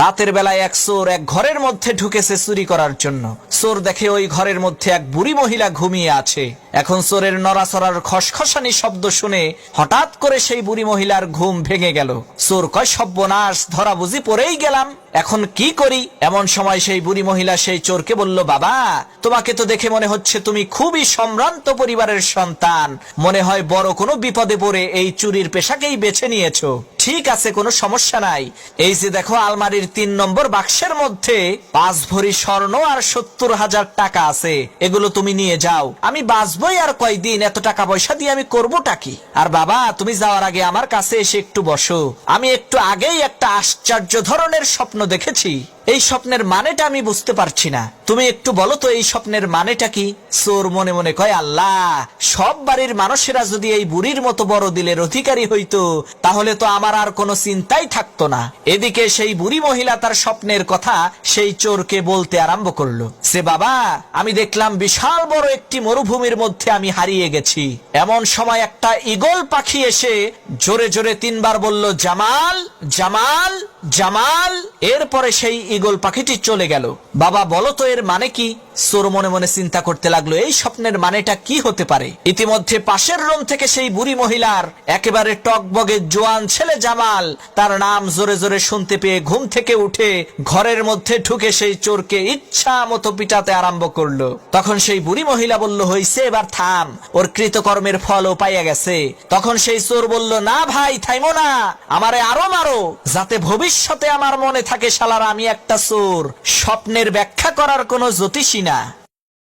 রাতের বেলায় এক চোর এক ঘরের মধ্যে ঢুকেছে চুরি করার জন্য। চোর দেখে ওই ঘরের মধ্যে এক বুড়ি মহিলা ঘুমিয়ে আছে। এখন চোরের নড়াচড়ার খসখসানি শব্দ শুনে হঠাৎ করে সেই বুড়ি মহিলার ঘুম ভেঙে গেল। চোর কয়, সব্যনাশ, ধরা বুঝি পরেই গেলাম। এখন কি করি? এমন সময় সেই বুড়ি মহিলা সেই চোরকে বলল, বাবা, তোমাকে তো দেখে মনে হচ্ছে তুমি খুবই সম্ভ্রান্ত পরিবারের সন্তান। মনে হয় বড় কোনো বিপদে পড়ে এই চুরির পেশাকেই বেছে নিয়েছো। ঠিক আছে, কোনো সমস্যা নাই। এই যে দেখো, আলমারির তিন নম্বর বাক্সের মধ্যে পাঁচ ভরি স্বর্ণ আর সত্তর হাজার টাকা আছে। এগুলো তুমি নিয়ে যাও। আমি বাঁচবই আর কয়দিন? এত টাকা পয়সা দিয়ে আমি করবোটা কি? আর বাবা, তুমি যাওয়ার আগে আমার কাছে এসে একটু বসো। আমি একটু আগেই একটা আশ্চর্য ধরনের স্বপ্ন দেখেছি। এই স্বপ্নের মানেটা আমি বুঝতে পারছি না। তুমি একটু বলো তো, এই স্বপ্নের মানেটা কি? চোর মনে মনে কয়, আল্লাহ, সব বাড়ির মানুষেরা যদি এই বুড়ির মতো বড় দিলের অধিকারী হইতো, তাহলে তো আমার আর কোনো চিন্তাই থাকতো না। এদিকে সেই বুড়ি মহিলা তার স্বপ্নের কথা সেই চোরকে বলতে আরম্ভ করল। সে বাবা, আমি দেখলাম বিশাল বড় একটি মরুভূমির মধ্যে আমি হারিয়ে গেছি। এমন সময় একটা ইগল পাখি এসে জোরে জোরে তিনবার বলল, জামাল জামাল জামাল এরপরে সেই ইগল পাখিটি চলে গেল। বাবা বলো তো এর মানে কি? সোর মনে মনে চিন্তা করতে লাগল, এই স্বপ্নের মানেটা কি হতে পারে? ইতিমধ্যে পাশের রুম থেকে সেই বুড়ি মহিলার একেবারে টকবগে জোয়ান ছেলে জামাল, তার নাম জোরে জোরে শুনতে পেয়ে ঘুম থেকে উঠে ঘরের মধ্যে ঢুকে সেই চোরকে ইচ্ছা মতো পিটাতে আরম্ভ করল। তখন সেই বুড়ি মহিলা বলল, হইছে, এবার থাম। ওর কৃতকর্মের ফলও পাইয়া গেছে। তখন সেই চোর বলল, না ভাই, থাইমো না। আমারে আরও মারো। যাতে ভবিষ্যতে আমার মনে থাকে শালার আমি একটা চোর। স্বপ্নের ব্যাখ্যা করার কোনো জ্যোতিষী না